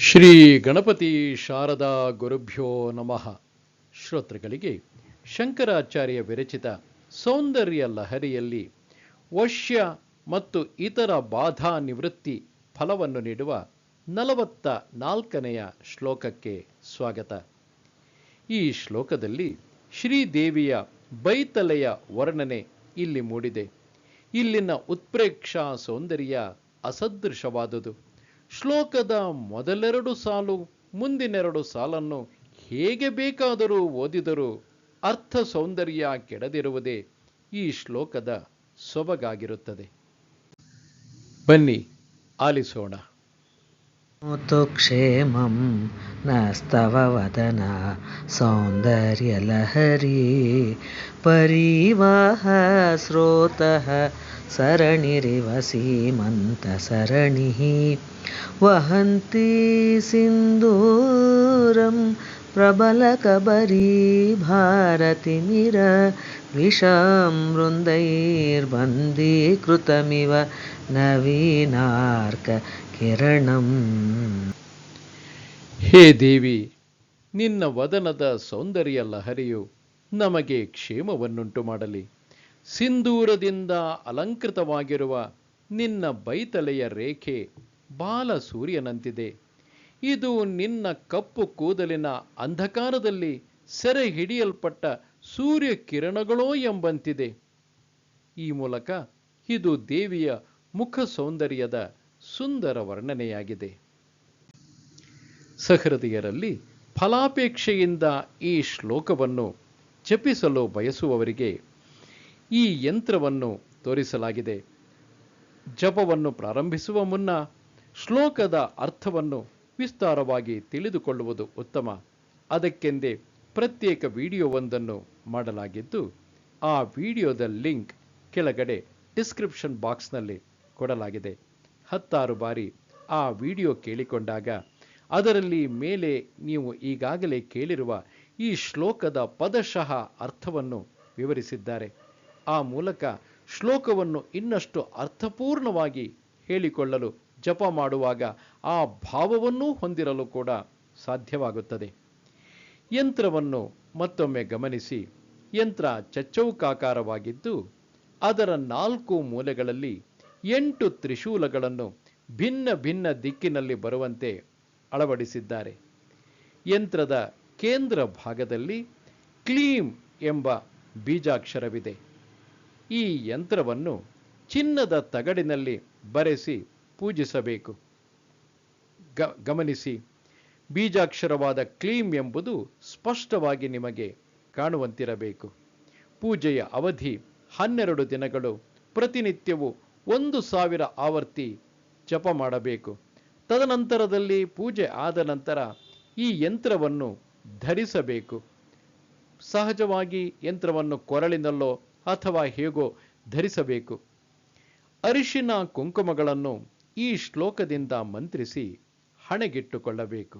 ಶ್ರೀ ಗಣಪತಿ ಶಾರದಾ ಗುರುಭ್ಯೋ ನಮಃ. ಶ್ರೋತೃಗಳಿಗೆ ಶಂಕರಾಚಾರ್ಯ ವಿರಚಿತ ಸೌಂದರ್ಯ ಲಹರಿಯಲ್ಲಿ ವಶ್ಯ ಮತ್ತು ಇತರ ಬಾಧಾ ನಿವೃತ್ತಿ ಫಲವನ್ನು ನೀಡುವ ನಲವತ್ತ ನಾಲ್ಕನೆಯ ಶ್ಲೋಕಕ್ಕೆ ಸ್ವಾಗತ. ಈ ಶ್ಲೋಕದಲ್ಲಿ ಶ್ರೀದೇವಿಯ ಬೈತಲೆಯ ವರ್ಣನೆ ಇಲ್ಲಿ ಮೂಡಿದೆ. ಇಲ್ಲಿನ ಉತ್ಪ್ರೇಕ್ಷಾ ಸೌಂದರ್ಯ ಅಸದೃಶವಾದುದು. ಶ್ಲೋಕದ ಮೊದಲೆರಡು ಸಾಲು, ಮುಂದಿನೆರಡು ಸಾಲನ್ನು ಹೇಗೆ ಬೇಕಾದರೂ ಓದಿದರೂ ಅರ್ಥ ಸೌಂದರ್ಯ ಕೆಡದಿರುವುದೇ ಈ ಶ್ಲೋಕದ ಸೊಬಗಾಗಿರುತ್ತದೆ. ಬನ್ನಿ, ಆಲಿಸೋಣ. क्षेमं नस्तव वदन सौन्दर्यलहरी परिवाह स्रोतः सरणिरिव सीमन्तसरणिः वहन्ती सिन्दूरं प्रबलकबरी भारतिमिर विषं ನವೀನಾರ್ಕ ಕಿರಣಂ. ಹೇ ದೇವಿ, ನಿನ್ನ ವದನದ ಸೌಂದರ್ಯ ಲಹರಿಯು ನಮಗೆ ಕ್ಷೇಮವನ್ನುಂಟು ಮಾಡಲಿ. ಸಿಂಧೂರದಿಂದ ಅಲಂಕೃತವಾಗಿರುವ ನಿನ್ನ ಬೈತಲೆಯ ರೇಖೆ ಬಾಲ ಸೂರ್ಯನಂತಿದೆ. ಇದು ನಿನ್ನ ಕಪ್ಪು ಕೂದಲಿನ ಅಂಧಕಾರದಲ್ಲಿ ಸೆರೆ ಹಿಡಿಯಲ್ಪಟ್ಟ ಸೂರ್ಯ ಕಿರಣಗಳೋ ಎಂಬಂತಿದೆ. ಈ ಮೂಲಕ ಇದು ದೇವಿಯ ಮುಖ ಸೌಂದರ್ಯದ ಸುಂದರ ವರ್ಣನೆಯಾಗಿದೆ. ಸಹೃದಯರಲ್ಲಿ ಫಲಾಪೇಕ್ಷೆಯಿಂದ ಈ ಶ್ಲೋಕವನ್ನು ಜಪಿಸಲು ಬಯಸುವವರಿಗೆ ಈ ಯಂತ್ರವನ್ನು ತೋರಿಸಲಾಗಿದೆ. ಜಪವನ್ನು ಪ್ರಾರಂಭಿಸುವ ಮುನ್ನ ಶ್ಲೋಕದ ಅರ್ಥವನ್ನು ವಿಸ್ತಾರವಾಗಿ ತಿಳಿದುಕೊಳ್ಳುವುದು ಉತ್ತಮ. ಅದಕ್ಕೆಂದೇ ಪ್ರತ್ಯೇಕ ವಿಡಿಯೋವೊಂದನ್ನು ಮಾಡಲಾಗಿದ್ದು, ಆ ವಿಡಿಯೋದ ಲಿಂಕ್ ಕೆಳಗಡೆ ಡಿಸ್ಕ್ರಿಪ್ಷನ್ ಬಾಕ್ಸ್ನಲ್ಲಿ ಕೊಡಲಾಗಿದೆ. ಹತ್ತಾರು ಬಾರಿ ಆ ವಿಡಿಯೋ ಕೇಳಿಕೊಂಡಾಗ, ಅದರಲ್ಲಿ ಮೇಲೆ ನೀವು ಈಗಾಗಲೇ ಕೇಳಿರುವ ಈ ಶ್ಲೋಕದ ಪದಶಃ ಅರ್ಥವನ್ನು ವಿವರಿಸಿದ್ದಾರೆ. ಆ ಮೂಲಕ ಶ್ಲೋಕವನ್ನು ಇನ್ನಷ್ಟು ಅರ್ಥಪೂರ್ಣವಾಗಿ ಹೇಳಿಕೊಳ್ಳಲು ಜಪ ಮಾಡುವಾಗ ಆ ಭಾವವನ್ನೂ ಹೊಂದಿರಲು ಕೂಡ ಸಾಧ್ಯವಾಗುತ್ತದೆ. ಯಂತ್ರವನ್ನು ಮತ್ತೊಮ್ಮೆ ಗಮನಿಸಿ. ಯಂತ್ರ ಚಚ್ಚೌಕಾಕಾರವಾಗಿದ್ದು, ಅದರ ನಾಲ್ಕು ಮೂಲೆಗಳಲ್ಲಿ ಎಂಟು ತ್ರಿಶೂಲಗಳನ್ನು ಭಿನ್ನ ಭಿನ್ನ ದಿಕ್ಕಿನಲ್ಲಿ ಬರುವಂತೆ ಅಳವಡಿಸಿದ್ದಾರೆ. ಯಂತ್ರದ ಕೇಂದ್ರ ಭಾಗದಲ್ಲಿ ಕ್ಲೀಂ ಎಂಬ ಬೀಜಾಕ್ಷರವಿದೆ. ಈ ಯಂತ್ರವನ್ನು ಚಿನ್ನದ ತಗಡಿನಲ್ಲಿ ಬರೆಸಿ ಪೂಜಿಸಬೇಕು. ಗ, ಗಮನಿಸಿ, ಬೀಜಾಕ್ಷರವಾದ ಕ್ಲೀಂ ಎಂಬುದು ಸ್ಪಷ್ಟವಾಗಿ ನಿಮಗೆ ಕಾಣುವಂತಿರಬೇಕು. ಪೂಜೆಯ ಅವಧಿ ಹನ್ನೆರಡು ದಿನಗಳು, ಪ್ರತಿನಿತ್ಯವೂ ಒಂದು ಸಾವಿರ ಆವರ್ತಿ ಜಪ ಮಾಡಬೇಕು. ತದನಂತರದಲ್ಲಿ ಪೂಜೆ ಆದ ನಂತರ ಈ ಯಂತ್ರವನ್ನು ಧರಿಸಬೇಕು. ಸಹಜವಾಗಿ ಯಂತ್ರವನ್ನು ಕೊರಳಿನಲ್ಲೋ ಅಥವಾ ಹೇಗೋ ಧರಿಸಬೇಕು. ಅರಿಶಿನ ಕುಂಕುಮಗಳನ್ನು ಈ ಶ್ಲೋಕದಿಂದ ಮಂತ್ರಿಸಿ ಹಣೆಗಿಟ್ಟುಕೊಳ್ಳಬೇಕು.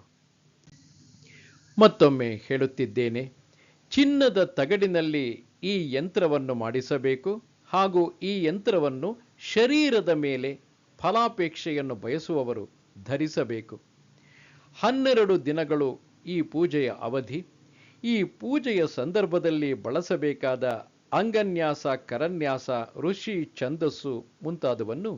ಮತ್ತೊಮ್ಮೆ ಹೇಳುತ್ತಿದ್ದೇನೆ, ಚಿನ್ನದ ತಗಡಿನಲ್ಲಿ ಈ ಯಂತ್ರವನ್ನು ಮಾಡಿಸಬೇಕು. ಹಾಗೂ ಈ ಯಂತ್ರವನ್ನು ಶರೀರದ ಮೇಲೆ ಫಲಾಪೇಕ್ಷೆಯನ್ನು ಬಯಸುವವರು ಧರಿಸಬೇಕು. ಹನ್ನೆರಡು ದಿನಗಳು ಈ ಪೂಜೆಯ ಅವಧಿ. ಈ ಪೂಜೆಯ ಸಂದರ್ಭದಲ್ಲಿ ಬಳಸಬೇಕಾದ ಅಂಗನ್ಯಾಸ, ಕರನ್ಯಾಸ, ಋಷಿ, ಛಂದಸ್ಸು ಮುಂತಾದವನ್ನು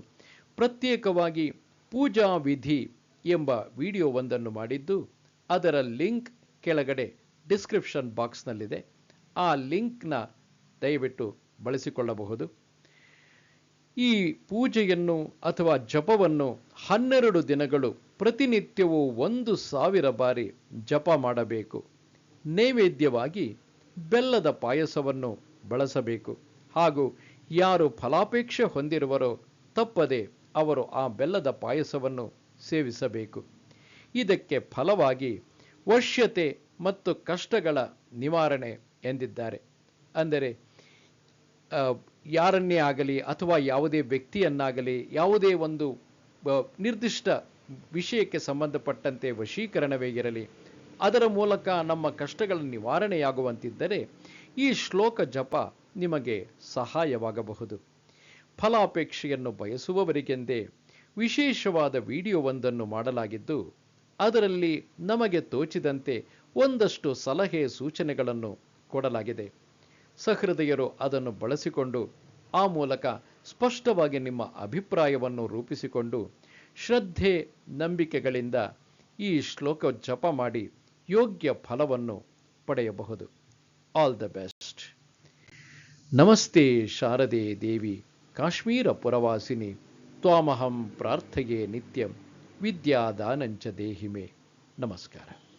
ಪ್ರತ್ಯೇಕವಾಗಿ ಪೂಜಾ ವಿಧಿ ಎಂಬ ವಿಡಿಯೋವೊಂದನ್ನು ಮಾಡಿದ್ದು, ಅದರ ಲಿಂಕ್ ಕೆಳಗಡೆ ಡಿಸ್ಕ್ರಿಪ್ಷನ್ ಬಾಕ್ಸ್ನಲ್ಲಿದೆ. ಆ ಲಿಂಕ್ನ ದಯವಿಟ್ಟು ಬಳಸಿಕೊಳ್ಳಬಹುದು. ಈ ಪೂಜೆಯನ್ನು ಅಥವಾ ಜಪವನ್ನು ಹನ್ನೆರಡು ದಿನಗಳು ಪ್ರತಿನಿತ್ಯವೂ ಒಂದು ಸಾವಿರ ಬಾರಿ ಜಪ ಮಾಡಬೇಕು. ನೈವೇದ್ಯವಾಗಿ ಬೆಲ್ಲದ ಪಾಯಸವನ್ನು ಬಳಸಬೇಕು. ಹಾಗೂ ಯಾರು ಫಲಾಪೇಕ್ಷೆ ಹೊಂದಿರುವರೋ ತಪ್ಪದೆ ಅವರು ಆ ಬೆಲ್ಲದ ಪಾಯಸವನ್ನು ಸೇವಿಸಬೇಕು. ಇದಕ್ಕೆ ಫಲವಾಗಿ ವಶ್ಯತೆ ಮತ್ತು ಕಷ್ಟಗಳ ನಿವಾರಣೆ ಎಂದಿದ್ದಾರೆ. ಅಂದರೆ ಯಾರನ್ನೇ ಆಗಲಿ ಅಥವಾ ಯಾವುದೇ ವ್ಯಕ್ತಿಯನ್ನಾಗಲಿ ಯಾವುದೇ ಒಂದು ನಿರ್ದಿಷ್ಟ ವಿಷಯಕ್ಕೆ ಸಂಬಂಧಪಟ್ಟಂತೆ ವಶೀಕರಣವೇ ಇರಲಿ, ಅದರ ಮೂಲಕ ನಮ್ಮ ಕಷ್ಟಗಳ ನಿವಾರಣೆಯಾಗುವಂತಿದ್ದರೆ ಈ ಶ್ಲೋಕ ಜಪ ನಿಮಗೆ ಸಹಾಯವಾಗಬಹುದು. ಫಲಾಪೇಕ್ಷೆಯನ್ನು ಬಯಸುವವರಿಗೆಂದೇ ವಿಶೇಷವಾದ ವಿಡಿಯೋವೊಂದನ್ನು ಮಾಡಲಾಗಿದ್ದು, ಅದರಲ್ಲಿ ನಮಗೆ ತೋಚಿದಂತೆ ಒಂದಷ್ಟು ಸಲಹೆ ಸೂಚನೆಗಳನ್ನು ಕೊಡಲಾಗಿದೆ. ಸಹೃದಯರು ಅದನ್ನು ಬಳಸಿಕೊಂಡು ಆ ಮೂಲಕ ಸ್ಪಷ್ಟವಾಗಿ ನಿಮ್ಮ ಅಭಿಪ್ರಾಯವನ್ನು ರೂಪಿಸಿಕೊಂಡು ಶ್ರದ್ಧೆ, ನಂಬಿಕೆಗಳಿಂದ ಈ ಶ್ಲೋಕ ಜಪ ಮಾಡಿ ಯೋಗ್ಯ ಫಲವನ್ನು ಪಡೆಯಬಹುದು. ಆಲ್ ದ ಬೆಸ್ಟ್ ನಮಸ್ತೆ ಶಾರದೆ ದೇವಿ, ಕಾಶ್ಮೀರ ಪುರವಾಸಿನಿ. ತ್ವಾಮಹಂ ಪ್ರಾರ್ಥೆಯೇ ನಿತ್ಯಂ, ವಿದ್ಯಾದಾನಂಚ ದೇಹಿಮೆ. ನಮಸ್ಕಾರ.